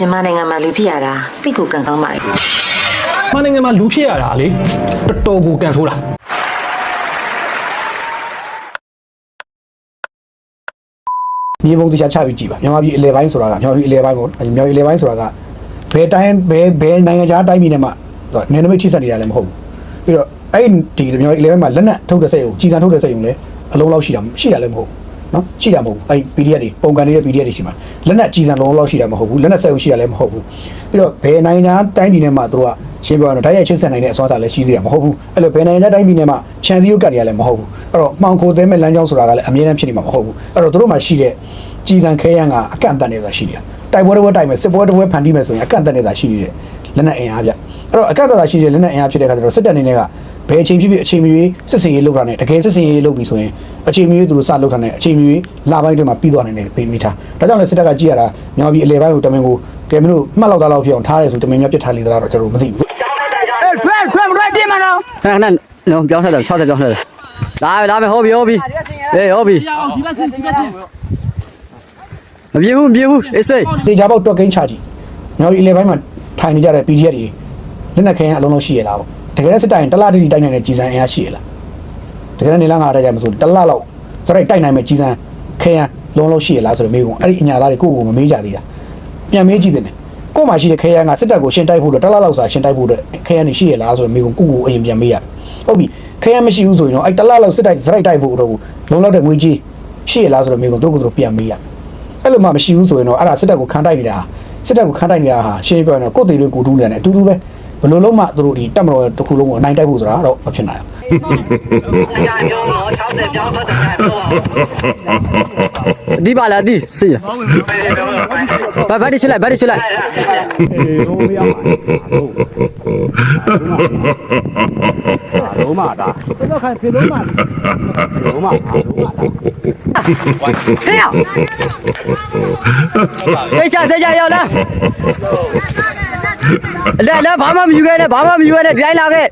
မြန်မာနိုင်ငံမှာလူဖြစ်ရတာတိတ်ကိုကံကောင်းပါလေမန်နိုင်ငံမှာလူဖြစ်ရတာလေတော်တော်ကိုကန်ဆိုးတာမြေပုံတရားချပြီးကြည်ပါမြန်မာပြည်အလဲပိုင်းဆိုတာကမြန်မာပြည်အလဲပိုင်းပေါ့မြန်မာပြည်အလဲပိုင်းဆိုတာကဘယ်တိုင်းဘယ်ဘယ်နိုင်ငံခြားတိုင်းပြည်နဲ့မှတော့နယ်နိမိတ်ထိစပ်နေတာလည်းမဟုတ်ဘူးပြီးတော့အဲ့ဒီမြန်မာပြည်အလဲပိုင်းမှာလက်နက်ထုတ်တဲ့စိတ်ကိုကြီးစံထုတ်တဲ့စိတ်ကိုလည်းအလုံးလောက်ရှိတာရှိတာလည်းမဟုတ်ဘူး နော်ရှိတာမဟုတ်ဘူးအဲ့ PDF တွေပုံကန်နေတဲ့ PDF တွေရှိမှာလက်နက်ကြီးစံလုံးလောက်ရှိတာမဟုတ်ဘူးလက်နက်စိတ်ကိုရှိတာလည်းမဟုတ်ဘူးပြီးတော့ဘယ်နိုင်ငံခြားတိုင်းပြည်နဲ့မှသူတို့ကရှင်းပြောရတော့ဓာတ်ရိုက်ချင်းဆက်နိုင်တဲ့အစွမ်းစားလည်းရှိသေးတာမဟုတ်ဘူးအဲ့လိုဘယ်နိုင်ငံခြားတိုင်းပြည်နဲ့မှခြံစည်းရုပ်ကတ်တွေကလည်းမဟုတ်ဘူးအဲ့တော့မှောင်ခိုသေးမဲ့လမ်းကြောင်းဆိုတာကလည်းအမြဲတမ်းဖြစ်နေမှာမဟုတ်ဘူးအဲ့တော့သူတို့မှရှိတဲ့ကြည်စံခဲရန်ကအကန့်အသတ်နေတာရှိနေတာတိုက်ပွဲတစ်ပွဲတိုက်မယ်စစ်ပွဲတစ်ပွဲဖန်တီးမယ်ဆိုရင်အကန့်အသတ်နေတာရှိနေတဲ့လက်နက်အင်အားပြအဲ့တော့အကန့်အသတ်တာရှိတဲ့လက်နက်အင်အားဖြစ်တဲ့အခါကျတော့စစ်တပ်အနေနဲ့က ဘယ်အချိန်ဖြစ်ဖြစ်အချိန်မရွေးစစ်စင်ရေးလုပ်တာနဲ့တကယ်စစ်စင်ရေးလုပ်ပြီဆိုရင်အချိန်မရွေးသူတို့စလုပ်တာနဲ့အချိန်မရွေးလပိုင်းတွေမှာပြီးသွားနိုင်တဲ့သိမိထားဒါကြောင့်လည်းစစ်တပ်ကကြည့်ရတာညောင်ပြီးအလဲပိုင်းကိုတမင်ကိုကဲမင်းတို့မှတ်လောက်သားလောက်ဖြစ်အောင်ထားရဲဆိုတမင်များပြစ်ထားလေသလားတော့ကျွန်တော်မသိဘူးအဲ့ဖက်ဖက်မရိုက်ပြင်းမနော်ခဏခဏနော်ပြောင်းထက်တယ်60ပြောင်းထက်တယ်လာပြီလာပြီဟောပြီဟောပြီအေးဟောပြီဒီဘက်ဆင်းဒီဘက်ဆင်းမပြေဘူးမပြေဘူးအေးစိတ်တေချာပေါက်တော့ကိန်းချကြည့်ညောင်ပြီးအလဲပိုင်းမှာထိုင်နေကြတဲ့ PDF တွေလက်နက်ခဲအလုံးလုံးရှိရလားပေါ့ တကယ်လည်းစစ်တိုင်တစ်လားတိတိတိုက်နိုင်တဲ့ကြည်စံအင်အားရှိရလားတကယ်လည်းနေလန်းငါတက်ကြမဆိုတစ်လလောက်စရိုက်တိုက်နိုင်မဲ့ကြီးစံခဲရန်လုံးလုံးရှိရလားဆိုတော့မေးကုန်အဲ့ဒီအညာသားတွေကိုကိုကိုမမေးကြသေးတာပြန်မေးကြည့်တယ်ကို့မှာရှိတဲ့ခဲရန်ကစစ်တပ်ကိုရှင်းတိုက်ဖို့တော့တစ်လလောက်စာရှင်းတိုက်ဖို့တော့ခဲရန်နေရှိရလားဆိုတော့မေးကုန်ကိုကိုအရင်ပြန်မေးရဟုတ်ပြီခဲရန်မရှိဘူးဆိုရင်တော့အဲ့တစ်လလောက်စစ်တိုက်စရိုက်တိုက်ဖို့တော့လုံးလောက်တဲ့ငွေကြီးရှိရလားဆိုတော့မေးကုန်တို့ကိုတို့ပြန်မေးရအဲ့လိုမှမရှိဘူးဆိုရင်တော့အဲ့ဒါစစ်တပ်ကိုခံတိုက်နေတာစစ်တပ်ကိုခံတိုက်နေတာဟာရှင်းပြရင်တော့ကိုယ်သေးတွေကိုတူးနေတယ်အတူတူပဲ ဘယ်လိုလုံးမှသူတို့ဒီတက်မတော်တစ်ခုလုံးကိုအနိုင်တိုက်ဖို့ဆိုတာတော့မဖြစ်နိုင်ဘူးဒီပါလားဒီစီဘာဘာဒီချလိုက်ဘာဒီချလိုက်ဟေးရစိတ်ချစိတ်ချရောက်လာလဲလဲဘာမှမယူခဲ့နဲ့ဘာမှမယူခဲ့နဲ့ဒီတိုင်းလာခဲ့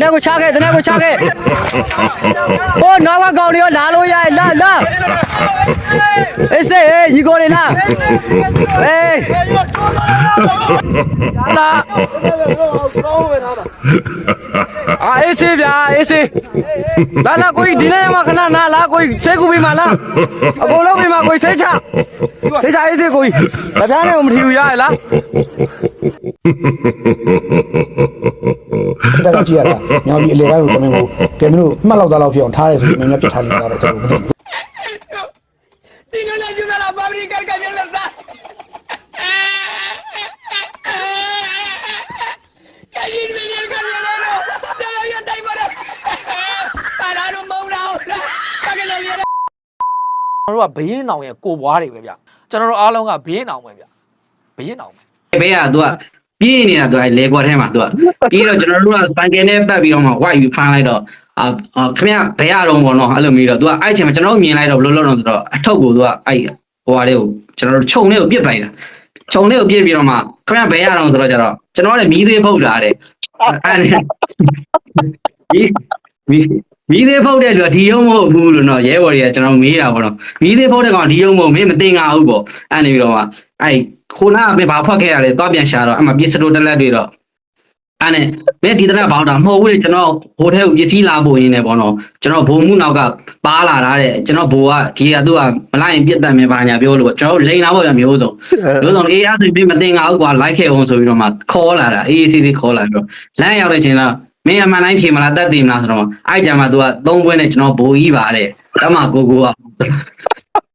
နေကိုချခဲ့တနေကိုချခဲ့ဟိုနောက်ကကောင်တွေရောလာလို့ရလာလာအေးစေးညီကိုတွေလာအေးလာ အာအေးစေးဗျာအေးစေးလာလာကိုကြီးဒီနေ့မှခဏနာလာကိုကြီးဆေးကူပြီးမှလားအကုန်လုံးပြီးမှကိုကြီးဆေးချဆေးချအေးစေးကိုကြီးဗဒန်းနဲ့မထီဘူးရရလားစစ်တပ်ကကြည့်ရတာညောင်ပြည်အလေပိုင်းကိုတမင်ကိုကဲမင်းတို့မှတ်လောက်သားလောက်ဖြစ်အောင်ထားတယ်ဆိုပြီးမင်းများပြစ်ထားလိမ့်တာတော့ကျွန်တော်မသိဘူး Si no le ayudan a fabricar camiones, ¡Calirme ကျွန်တော်တို့ကဘယင်းအောင်ရဲ့ကိုပွားတွေပဲဗျကျွန်တော်တို့အားလုံးကဘယင်းအောင်ပဲဗျဘယင်းအောင်ပဲဘေးကသူကပြင်းနေတာသူကလေကွက်ထဲမှာသူကပြီးတော့ကျွန်တော်တို့ကပန်ကယ်နဲ့ပတ်ပြီးတော့မှဝိုက်ပြီးဖမ်းလိုက်တော့အာအာခင်ဗျဘယ်ရတော့ဘောနော်အဲ့လိုမျိုးတော့သူကအဲ့ချိန်မှာကျွန်တော်တို့မြင်လိုက်တော့ဘယ်လိုလုပ်တော့ဆိုတော့အထုပ်ကိုသူကအဲ့ဟိုဟာလေးကိုကျွန်တော်တို့ခြုံလေးကိုပြစ်ပလိုက်တာခြုံလေးကိုပြစ်ပြီးတော့မှခင်ဗျဘယ်ရတော့ဆိုတော့ကျတော့ကျွန်တော်ကလည်းမီးသေးဖုတ်လာတယ်အဲ့ဒါမီး မီးမီးသေးဖုတ်တဲ့လူကဒီရုံမဟုတ်ဘူးလို့နော်ရဲဘော်တွေကကျွန်တော်မေးတာပေါ့နော်မီးသေးဖုတ်တဲ့ကောင်ဒီရုံမဟုတ်မင်းမသိငါဘူးပေါ့အဲ့နေပြီးတော့မှအဲ့ခိုနာကပဲဘာဖွက်ခဲ့ရလဲသွားပြန်ရှာတော့အမှပစ္စတိုတက်လက်တွေတော့အဲ့နဲ့မင်းဒီတက်ဘောက်တာမဟုတ်ဘူးလေကျွန်တော်ဟိုထဲကိုပစ္စည်းလာပို့ရင်းနေပေါ့နော်ကျွန်တော်ဘုံမှုနောက်ကပါလာတာတဲ့ကျွန်တော်ဘိုးကဒီကသူကမလိုက်ရင်ပြတ်တတ်မယ်ဘာညာပြောလို့ကျွန်တော်လိန်လာပေါ့ဗျမျိုးစုံမျိုးစုံအေးအားဆိုပြီးမတင်ငါဘူးကွာလိုက်ခဲ့အောင်ဆိုပြီးတော့မှခေါ်လာတာအေးအေးဆေးဆေးခေါ်လာပြီးတော့လမ်းရောက်တဲ့ချိန်တော့ မင်းအမှန်တိုင်းဖြေမလားတတ်သိမလားဆိုတော့အဲ့ကြမှာသူကသုံးပွဲနဲ့ကျွန်တော်ဘိုးကြီးပါတဲ့တမကိုကိုက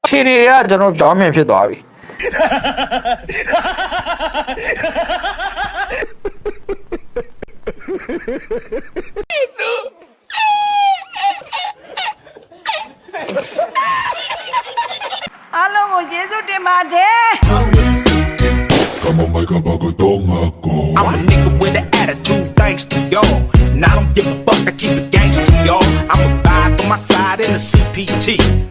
ခြေတွေကကျွန်တော်ကြောင်းမြင်ဖြစ်သွားပြီအားလုံးကိုကျေးဇူးတင်ပါတယ် Come on, make a bucket, don't go. I'm a nigga with an attitude, thanks to y'all. And I don't give a fuck, I keep it gangster, y'all. I'm a vibe on my side in the CPT.